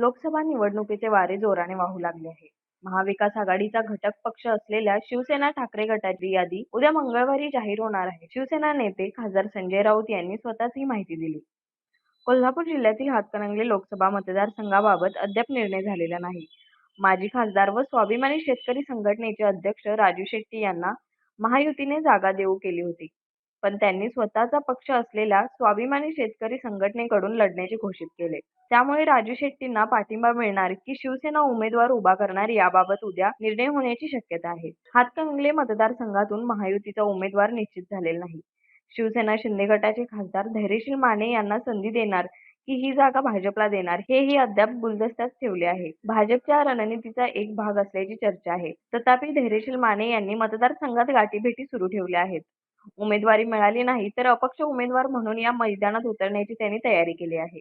लोकसभा निवडणुकीचे वारे जोराने वाहू लागले आहे. महाविकास आघाडीचा घटक पक्ष असलेल्या शिवसेना ठाकरे गटाची यादी उद्या मंगळवारी जाहीर होणार आहे. शिवसेना नेते खासदार संजय राऊत यांनी स्वतःच ही माहिती दिली. कोल्हापूर जिल्ह्यातील हातकणंगले लोकसभा मतदारसंघाबाबत अद्याप निर्णय झालेला नाही. माजी खासदार व स्वाभिमानी शेतकरी संघटनेचे अध्यक्ष राजू शेट्टी यांना महायुतीने जागा देऊ केली होती. पण त्यांनी स्वतःचा पक्ष असलेल्या स्वाभिमानी शेतकरी संघटनेकडून लढण्याचे घोषित केले. त्यामुळे राजू शेट्टींना पाठिंबा मिळणार की शिवसेना उमेदवार उभा करणार याबाबत उद्या निर्णय होण्याची शक्यता आहे. हातकणंगले मतदारसंघातून महायुतीचा उमेदवार निश्चित झालेला नाही. शिवसेना शिंदे गटाचे खासदार धैर्यशील माने यांना संधी देणार की ही जागा भाजपला देणार हेही अद्याप गुलदस्त्यात ठेवले आहे. भाजपच्या रणनीतीचा एक भाग असल्याची चर्चा आहे. तथापि धैर्यशील माने यांनी मतदारसंघात गाठीभेटी सुरू ठेवल्या आहेत. उमेदवारी मिळाली नाही तर अपक्ष उमेदवार म्हणून या मैदानात उतरण्याची त्यांनी तयारी केली आहे.